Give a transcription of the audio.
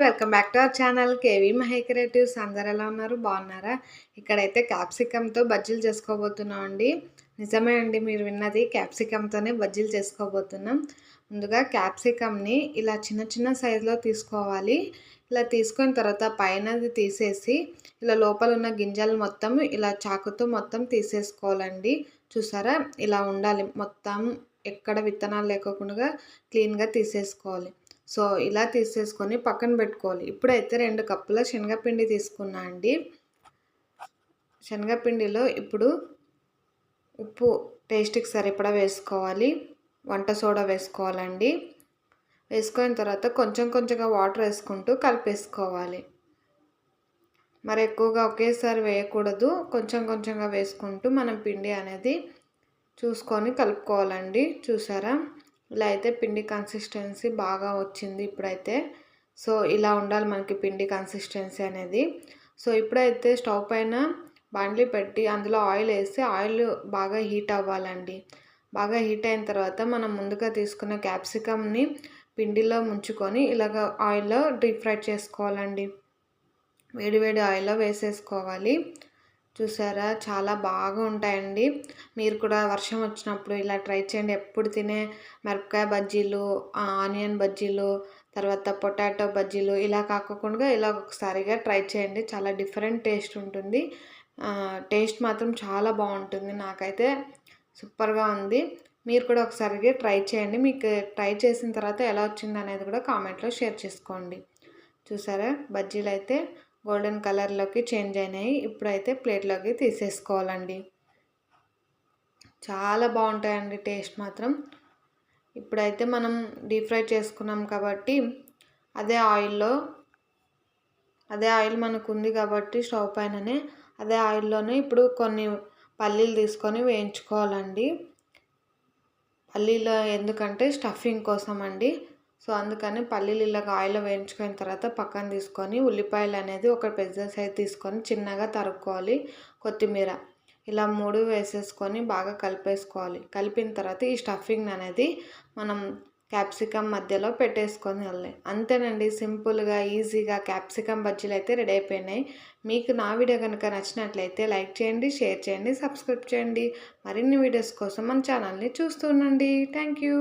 Welcome back to our channel. KV Mahe creatives అందరు ఎలా ఉన్నారు? బాగున్నారా? ఇక్కడైతే క్యాప్సికమ్తో బజ్జీలు చేసుకోబోతున్నాం అండి నిజమే అండి మీరు విన్నది క్యాప్సికమ్తోనే బజ్జీలు చేసుకోబోతున్నాం. ముందుగా క్యాప్సికమ్ని ఇలా చిన్న చిన్న సైజులో తీసుకోవాలి. ఇలా తీసుకున్న తర్వాత పైనది తీసేసి ఇలా లోపల ఉన్న గింజలు మొత్తం ఇలా చాకుతో మొత్తం తీసేసుకోవాలండి. చూసారా? ఇలా ఉండాలి. మొత్తం ఎక్కడ విత్తనాలు లేకోకుండా క్లీన్గా తీసేసుకోవాలి. సో ఇలా తీసేసుకొని పక్కన పెట్టుకోవాలి. ఇప్పుడైతే రెండు కప్పుల శనగపిండి తీసుకున్నా అండి. శనగపిండిలో ఇప్పుడు ఉప్పు టేస్ట్కి సరిపడా వేసుకోవాలి. వంట సోడా వేసుకోవాలండి. వేసుకున్న తర్వాత కొంచెం కొంచెంగా వాటర్ వేసుకుంటూ కలిపేసుకోవాలి. మరి ఎక్కువగా ఒకేసారి వేయకూడదు. కొంచెం కొంచెంగా వేసుకుంటూ మనం పిండి అనేది చూసుకొని కలుపుకోవాలండి. చూసారా? ఇలా అయితే పిండి కన్సిస్టెన్సీ బాగా వచ్చింది ఇప్పుడైతే. సో ఇలా ఉండాలి మనకి పిండి కన్సిస్టెన్సీ అనేది. సో ఇప్పుడైతే స్టవ్ పైన బండ్లు పెట్టి అందులో ఆయిల్ వేసి ఆయిల్ బాగా హీట్ అవ్వాలండి. బాగా హీట్ అయిన తర్వాత మనం ముందుగా తీసుకున్న క్యాప్సికమ్ని పిండిలో ముంచుకొని ఇలాగ ఆయిల్లో డీప్ ఫ్రై చేసుకోవాలండి. వేడి వేడి ఆయిల్లో వేసేసుకోవాలి. చూసారా? చాలా బాగా ఉంటాయండి. మీరు కూడా వర్షం వచ్చినప్పుడు ఇలా ట్రై చేయండి. ఎప్పుడు తినే మిరపకాయ బజ్జీలు ఆనియన్ బజ్జీలు తర్వాత పొటాటో బజ్జీలు ఇలా కాకుండా ఇలా ఒకసారిగా ట్రై చేయండి. చాలా డిఫరెంట్ టేస్ట్ ఉంటుంది. టేస్ట్ మాత్రం చాలా బాగుంటుంది. నాకైతే సూపర్గా ఉంది. మీరు కూడా ఒకసారిగా ట్రై చేయండి. మీకు ట్రై చేసిన తర్వాత ఎలా వచ్చింది అనేది కూడా కామెంట్లో షేర్ చేసుకోండి. చూసారా? బజ్జీలు అయితే గోల్డెన్ కలర్లోకి చేంజ్ అయినాయి. ఇప్పుడైతే ప్లేట్లోకి తీసేసుకోవాలండి. చాలా బాగుంటాయండి టేస్ట్ మాత్రం. ఇప్పుడైతే మనం డీప్ ఫ్రై చేసుకున్నాం కాబట్టి అదే ఆయిల్లో అదే ఆయిల్ మనకు ఉంది కాబట్టి స్టవ్ పైననే అదే ఆయిల్లోనే ఇప్పుడు కొన్ని పల్లీలు తీసుకొని వేయించుకోవాలండి. పల్లీలు ఎందుకంటే స్టఫింగ్ కోసం అండి సో అందుకని పల్లీలు ఇలాగ ఆయిల్ వేయించుకున్న తర్వాత పక్కన తీసుకొని ఉల్లిపాయలు అనేది ఒక పెద్ద సైజ్ తీసుకొని చిన్నగా తరుక్కోవాలి కొత్తిమీర. ఇలా మూడు వేసేసుకొని బాగా కలిపేసుకోవాలి. కలిపిన తర్వాత ఈ స్టఫింగ్ అనేది మనం క్యాప్సికమ్ మధ్యలో పెట్టేసుకొని వెళ్ళాలి. అంతేనండి సింపుల్గా ఈజీగా క్యాప్సికమ్ బజ్జీలు అయితే రెడీ అయిపోయినాయి. మీకు నా వీడియో కనుక నచ్చినట్లయితే లైక్ చేయండి షేర్ చేయండి సబ్స్క్రైబ్ చేయండి. మరిన్ని వీడియోస్ కోసం మన ఛానల్ని చూస్తూ ఉండండి. Thank you.